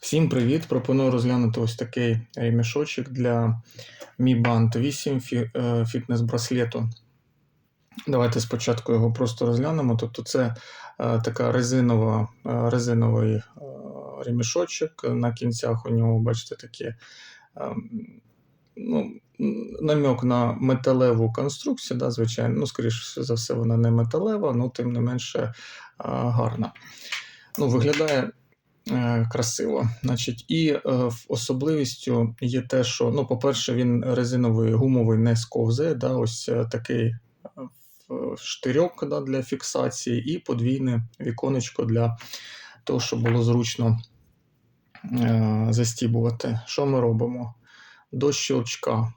Всім привіт! Пропоную розглянути ось такий ремішочок для Mi Band 8 фі- е, фітнес-браслету. Давайте спочатку його просто розглянемо. Тобто, це е, така резинова, е, резиновий ремішочок. На кінцях у нього, бачите, такі ну, намек на металеву конструкцію, да, звичайно. Ну, скоріше за все, вона не металева, але тим не менше гарна. Ну, виглядає красиво. Значить, і е, особливістю є те, що, ну, по-перше, він резиновий гумовий не сковзає, да, ось е, такий е, штирьок да, для фіксації, і подвійне віконечко для того, щоб було зручно е, застібувати. Що ми робимо? До щелчка.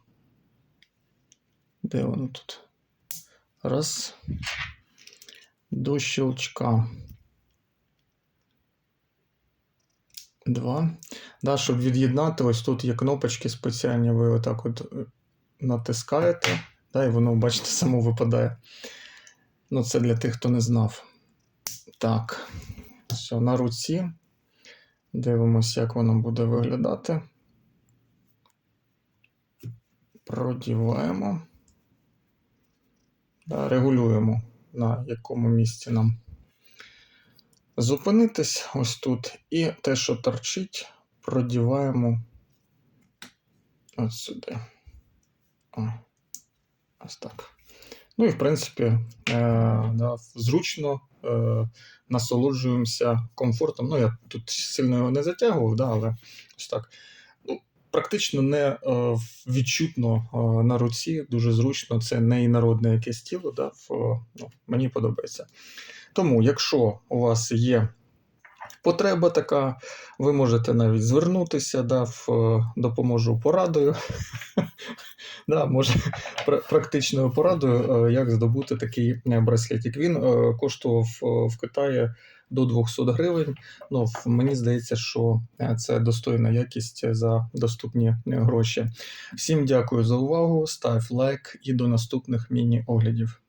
Де воно тут? Раз. До щелчка. Два. Да, щоб від'єднати, ось тут є кнопочки спеціальні, ви отак от е, натискаєте, да, і воно, бачите, само випадає. Ну, це для тих, хто не знав. Так, все, на руці. Дивимося, як воно буде виглядати. Продіваємо. Да, регулюємо, на якому місці нам зупинитись ось тут. І те, що торчить, продіваємо ось сюди. Ось так. Ну і в принципі, е, да, зручно е, насолоджуємося комфортом. Ну, я тут сильно його не затягував, да, але ось так. Ну, практично не е, відчутно е, на руці, дуже зручно. Це не інородне якесь тіло. Да, в, ну, мені подобається. Тому, якщо у вас є потреба така, ви можете навіть звернутися, да, в, е, допоможу порадою. да, може, практичною порадою, е, як здобути такий е, браслетик. Він коштував в Китаї до 200 гривень. Ну, мені здається, що це достойна якість за доступні гроші. Всім дякую за увагу, став лайк і до наступних міні-оглядів.